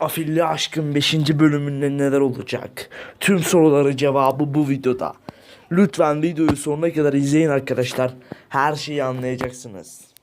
Afilli Aşk'ın 5. bölümünde neler olacak? Tüm soruların cevabı bu videoda. Lütfen videoyu sonuna kadar izleyin arkadaşlar. Her şeyi anlayacaksınız.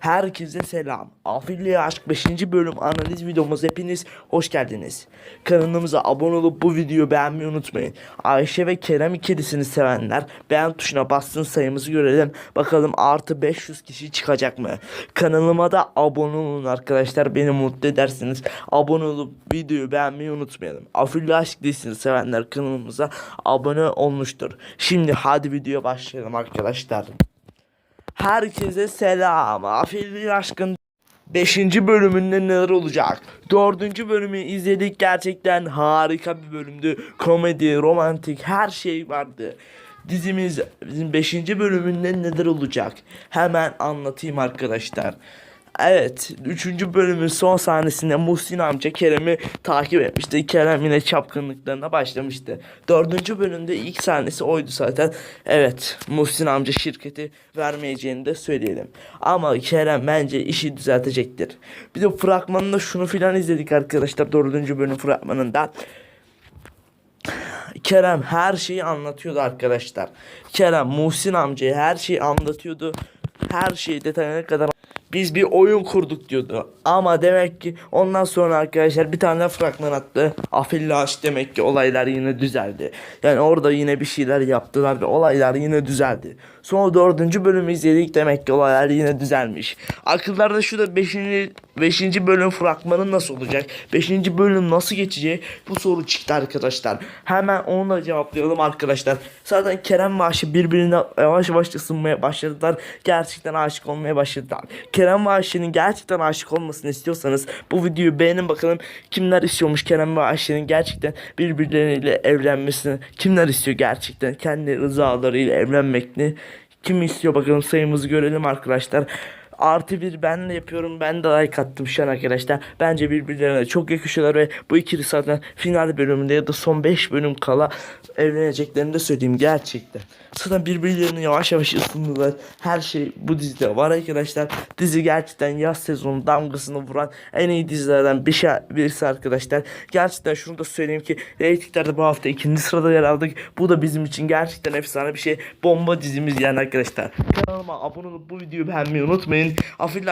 Herkese selam. Afilli Aşk 5. bölüm analiz videomuz hepiniz hoş geldiniz. Kanalımıza abone olup bu videoyu beğenmeyi unutmayın. Ayşe ve Kerem ikilisini sevenler beğen tuşuna bassın sayımızı görelim. Bakalım artı 500 kişi çıkacak mı? Kanalıma da abone olun arkadaşlar. Beni mutlu edersiniz. Abone olup videoyu beğenmeyi unutmayalım. Afilli Aşk dizisini sevenler kanalımıza abone olmuştur. Şimdi hadi videoya başlayalım arkadaşlar. Herkese selam. Afilli Aşk'ın 5. bölümünde neler olacak? 4. bölümü izledik. Gerçekten harika bir bölümdü. Komedi, romantik her şey vardı. Dizimiz bizim 5. bölümünde neler olacak? Hemen anlatayım arkadaşlar. Evet 3. bölümün son sahnesinde Muhsin amca Kerem'i takip etmişti. Kerem yine çapkınlıklarına başlamıştı. 4. bölümde ilk sahnesi oydu zaten. Evet Muhsin amca şirketi vermeyeceğini de söyleyelim. Ama Kerem bence işi düzeltecektir. Bir de fragmanında şunu filan izledik arkadaşlar 4. bölüm fragmanında. Kerem her şeyi anlatıyordu arkadaşlar. Kerem Muhsin amcaya her şeyi anlatıyordu. Her şeyi detayına kadar biz bir oyun kurduk diyordu. Ama demek ki ondan sonra arkadaşlar bir tane fragman attı. Afillaş demek ki olaylar yine düzeldi. Yani orada yine bir şeyler yaptılar ve olaylar yine düzeldi. Sonra dördüncü bölümü izledik demek ki olaylar yine düzelmiş. Akıllarda şu da beşinci, beşinci bölüm fragmanı nasıl olacak? Beşinci bölüm nasıl geçecek? Bu soru çıktı arkadaşlar. Hemen onu da cevaplayalım arkadaşlar. Zaten Kerem ve Ayşe birbirine yavaş yavaş ısınmaya başladılar. Gerçekten aşık olmaya başladılar. Kerem ve Ayşe'nin gerçekten aşık olmasını istiyorsanız bu videoyu beğenin bakalım kimler istiyormuş Kerem ve Ayşe'nin gerçekten birbirleriyle evlenmesini kimler istiyor gerçekten kendi rızalarıyla evlenmekini kim istiyor bakalım sayımızı görelim arkadaşlar. Artı bir ben de yapıyorum. Ben de like attım şu an arkadaşlar. Bence birbirlerine çok yakışıyorlar ve bu ikili zaten final bölümünde ya da son 5 bölüm kala evleneceklerini de söyleyeyim gerçekten. Zaten birbirlerini yavaş yavaş ısındılar. Her şey bu dizide var arkadaşlar. Dizi gerçekten yaz sezonu damgasını vuran en iyi dizilerden bir şey, birisi arkadaşlar. Gerçekten şunu da söyleyeyim ki reytinglerde bu hafta ikinci sırada yer aldık. Bu da bizim için gerçekten efsane bir şey. Bomba dizimiz yani arkadaşlar. Kanalıma abone olup bu videoyu beğenmeyi unutmayın. Afilli.